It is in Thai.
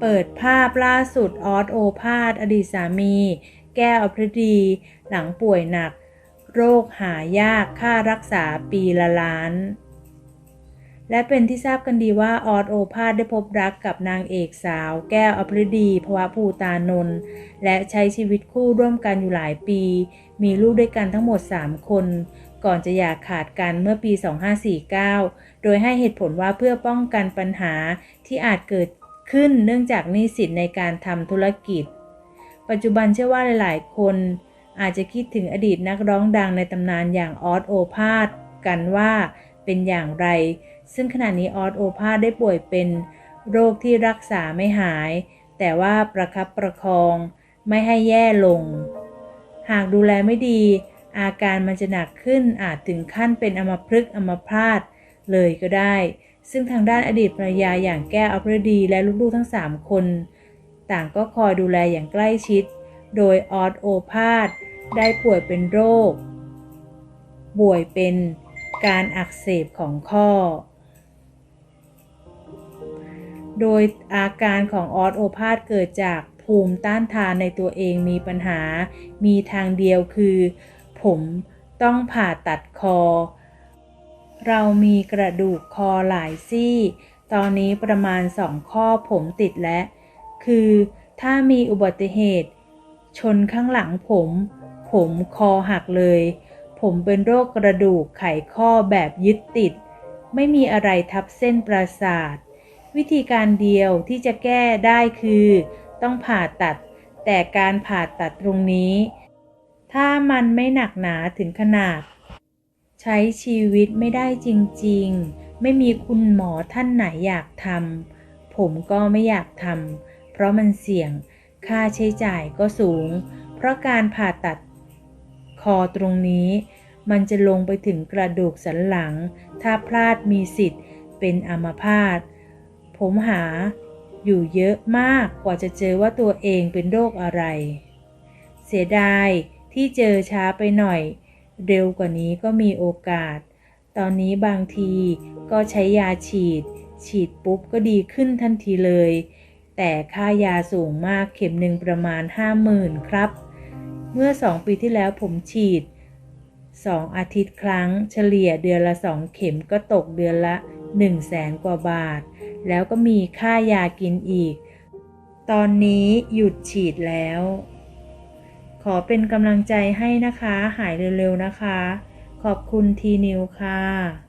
เปิดภาพล่าสุดออสโอภาสอดีตสามี แก้วอภรดีหลังป่วยหนัก โรคหายากค่ารักษาปีละล้าน และเป็นที่ทราบกันดีว่าออสโอภาสได้พบรักกับนางเอกสาว แก้วอภรดีภวะภูตานนท์และใช้ชีวิตคู่ร่วมกันอยู่หลายปี มีลูกด้วยกันทั้งหมด 3 คนก่อนจะอย่าขาดกันเมื่อปี 2549 โดยให้เหตุผลว่าเพื่อป้องกันปัญหาที่อาจเกิด ขึ้นเนื่องจากหนี้สินในการทำธุรกิจ ปัจจุบันเชื่อว่าหลายๆ คนอาจจะคิดถึงอดีตนักร้องดังในตำนานอย่างออสโอภาสกันว่าเป็นอย่างไร ซึ่งขณะนี้ออสโอภาสได้ป่วยเป็นโรคที่รักษาไม่หาย แต่ว่าประคับประคอง ไม่ให้แย่ลง หากดูแลไม่ดี อาการมันจะหนักขึ้นอาจถึงขั้นเป็นอัมพฤกษ์อัมพาตเลยก็ได้ ซึ่งทางด้านอดีตภรรยาอย่างแก้วอภรดีและลูกๆทั้ง 3 คน ต่างก็คอยดูแลอย่างใกล้ชิด โดยออสโอภาสได้ป่วยเป็นโรคป่วยเป็นการอักเสบของข้อ โดยอาการของออสโอภาสเกิดจากภูมิต้านทานในตัวเองมีปัญหา มีทางเดียวคือ ผมต้องผ่าตัดคอ เรามีกระดูกคอหลายซี่ ตอนนี้ประมาณสองข้อผมติดและคือถ้ามีอุบัติเหตุ ชนข้างหลังผม ผมคอหักเลย ผมเป็นโรคกระดูกไขข้อแบบยึดติด ไม่มีอะไรทับเส้นประสาท วิธีการเดียวที่จะแก้ได้คือ ต้องผ่าตัด แต่การผ่าตัดตรงนี้ ถ้ามันไม่หนักหนาถึงขนาด ช้ชีวิตไม่ได้จริงๆ ไม่มีคุณหมอท่านไหนอยากทำผมก็ไม่อยากทำเพราะมันเสี่ยงค่าใช้จ่ายก็สูง เพราะการผ่าตัดคอตรงนี้ มันจะลงไปถึงกระดูกสันหลัง ถ้าพลาดมีสิทธิ์เป็นอัมพาตผมหาอยู่เยอะมากกว่าจะเจอว่าตัวเองเป็นโรคอะไร เสียดายที่เจอช้าไปหน่อย เร็วกว่านี้ก็มีโอกาส ตอนนี้บางทีก็ใช้ยาฉีด ฉีดปุ๊บก็ดีขึ้นทันทีเลย แต่ค่ายาสูงมากเข็มหนึ่งประมาณ 50,000 ครับ เมื่อ 2 ปีที่แล้วผมฉีด 2 อาทิตย์ครั้ง เฉลี่ยเดือนละ 2 เข็มก็ตกเดือนละ 1 0 0 0 0แสนกว่าบาท แล้วก็มีค่ายากินอีก ตอนนี้หยุดฉีดแล้ว อเป็นกำลังใจให้นะคะ หายเร็วๆนะคะ ขอบคุณทีนิวค่ะ